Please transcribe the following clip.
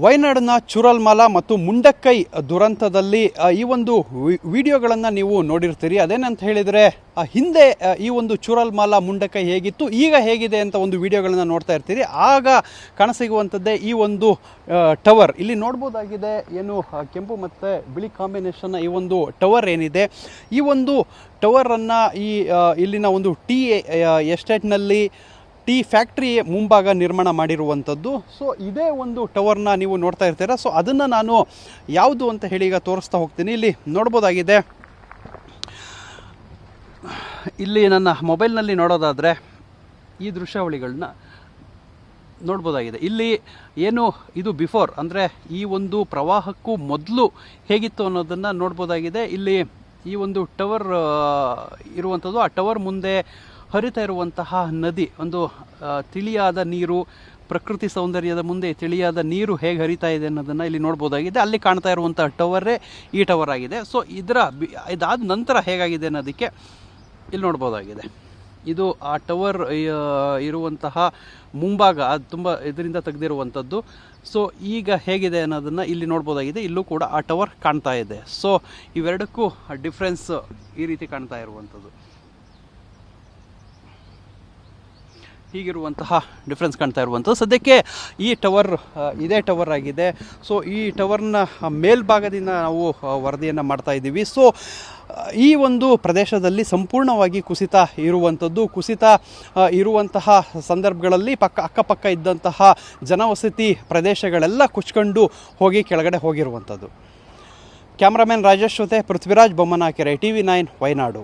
ವಯನಾಡಿನ ಚುರಲ್ಮಲ ಮತ್ತು ಮುಂಡಕ್ಕೈ ದುರಂತದಲ್ಲಿ ಈ ಒಂದು ವಿಡಿಯೋಗಳನ್ನು ನೀವು ನೋಡಿರ್ತೀರಿ. ಅದೇನಂತ ಹೇಳಿದರೆ ಹಿಂದೆ ಈ ಒಂದು ಚುರಲ್ಮಲ, ಮುಂಡಕ್ಕೈ ಹೇಗಿತ್ತು, ಈಗ ಹೇಗಿದೆ ಅಂತ ಒಂದು ವಿಡಿಯೋಗಳನ್ನು ನೋಡ್ತಾ ಇರ್ತೀರಿ. ಆಗ ಕಾಣಸಿಗುವಂಥದ್ದೇ ಈ ಒಂದು ಟವರ್. ಇಲ್ಲಿ ನೋಡ್ಬೋದಾಗಿದೆ ಏನು ಕೆಂಪು ಮತ್ತು ಬಿಳಿ ಕಾಂಬಿನೇಷನ್ನ ಈ ಒಂದು ಟವರ್ ಏನಿದೆ. ಈ ಒಂದು ಟವರನ್ನು ಈ ಇಲ್ಲಿನ ಒಂದು ಟೀ ಎಸ್ಟೇಟ್ನಲ್ಲಿ ಟೀ ಫ್ಯಾಕ್ಟ್ರಿ ಮುಂಭಾಗ ನಿರ್ಮಾಣ ಮಾಡಿರುವಂಥದ್ದು. ಸೊ ಇದೇ ಒಂದು ಟವರ್ನ ನೀವು ನೋಡ್ತಾ ಇರ್ತೀರಾ. ಸೊ ಅದನ್ನು ನಾನು ಯಾವುದು ಅಂತ ಹೇಳಿ ಈಗ ತೋರಿಸ್ತಾ ಹೋಗ್ತೀನಿ. ಇಲ್ಲಿ ನೋಡ್ಬೋದಾಗಿದೆ. ಇಲ್ಲಿ ನನ್ನ ಮೊಬೈಲ್ನಲ್ಲಿ ನೋಡೋದಾದರೆ ಈ ದೃಶ್ಯಾವಳಿಗಳನ್ನ ನೋಡ್ಬೋದಾಗಿದೆ. ಇಲ್ಲಿ ಏನು ಇದು ಬಿಫೋರ್ ಅಂದರೆ ಈ ಒಂದು ಪ್ರವಾಹಕ್ಕೂ ಮೊದಲು ಹೇಗಿತ್ತು ಅನ್ನೋದನ್ನು ನೋಡ್ಬೋದಾಗಿದೆ. ಇಲ್ಲಿ ಈ ಒಂದು ಟವರ್ ಇರುವಂಥದ್ದು ಆ ಟವರ್ ಮುಂದೆ ಹರಿತಾ ಇರುವಂತಹ ನದಿ, ಒಂದು ತಿಳಿಯಾದ ನೀರು, ಪ್ರಕೃತಿ ಸೌಂದರ್ಯದ ಮುಂದೆ ತಿಳಿಯಾದ ನೀರು ಹೇಗೆ ಹರಿತಾ ಇದೆ ಅನ್ನೋದನ್ನು ಇಲ್ಲಿ ನೋಡ್ಬೋದಾಗಿದೆ. ಅಲ್ಲಿ ಕಾಣ್ತಾ ಇರುವಂಥ ಟವರೇ ಈ ಟವರ್ ಆಗಿದೆ. ಸೊ ಇದರ ಇದಾದ ನಂತರ ಹೇಗಾಗಿದೆ ಅನ್ನೋದಕ್ಕೆ ಇಲ್ಲಿ ನೋಡ್ಬೋದಾಗಿದೆ. ಇದು ಆ ಟವರ್ ಇರುವಂತಹ ಮುಂಭಾಗ ಅದು ತುಂಬ ಇದರಿಂದ ತೆಗೆದಿರುವಂಥದ್ದು ಸೊ ಈಗ ಹೇಗಿದೆ ಅನ್ನೋದನ್ನು ಇಲ್ಲಿ ನೋಡ್ಬೋದಾಗಿದೆ. ಇಲ್ಲೂ ಕೂಡ ಆ ಟವರ್ ಕಾಣ್ತಾ ಇದೆ. ಸೊ ಇವೆರಡಕ್ಕೂ ಡಿಫ್ರೆನ್ಸ್ ಈ ರೀತಿ ಕಾಣ್ತಾ ಇರುವಂಥದ್ದು ಹೀಗಿರುವಂತಹ ಡಿಫ್ರೆನ್ಸ್ ಕಾಣ್ತಾ ಇರುವಂಥದ್ದು. ಸದ್ಯಕ್ಕೆ ಈ ಟವರ್ ಇದೇ ಟವರ್ ಆಗಿದೆ. ಸೊ ಈ ಟವರ್ನ ಮೇಲ್ಭಾಗದಿಂದ ನಾವು ವರದಿಯನ್ನು ಮಾಡ್ತಾ ಇದ್ದೀವಿ. ಸೊ ಈ ಒಂದು ಪ್ರದೇಶದಲ್ಲಿ ಸಂಪೂರ್ಣವಾಗಿ ಕುಸಿತ ಇರುವಂಥದ್ದು. ಕುಸಿತ ಇರುವಂತಹ ಸಂದರ್ಭಗಳಲ್ಲಿ ಪಕ್ಕ, ಅಕ್ಕಪಕ್ಕ ಇದ್ದಂತಹ ಜನವಸತಿ ಪ್ರದೇಶಗಳೆಲ್ಲ ಕುಚ್ಕೊಂಡು ಹೋಗಿ ಕೆಳಗಡೆ ಹೋಗಿರುವಂಥದ್ದು. ಕ್ಯಾಮ್ರಾಮನ್ ರಾಜೇಶ್ ಜೊತೆ Prithviraj Bommanakere T V nine Wayanad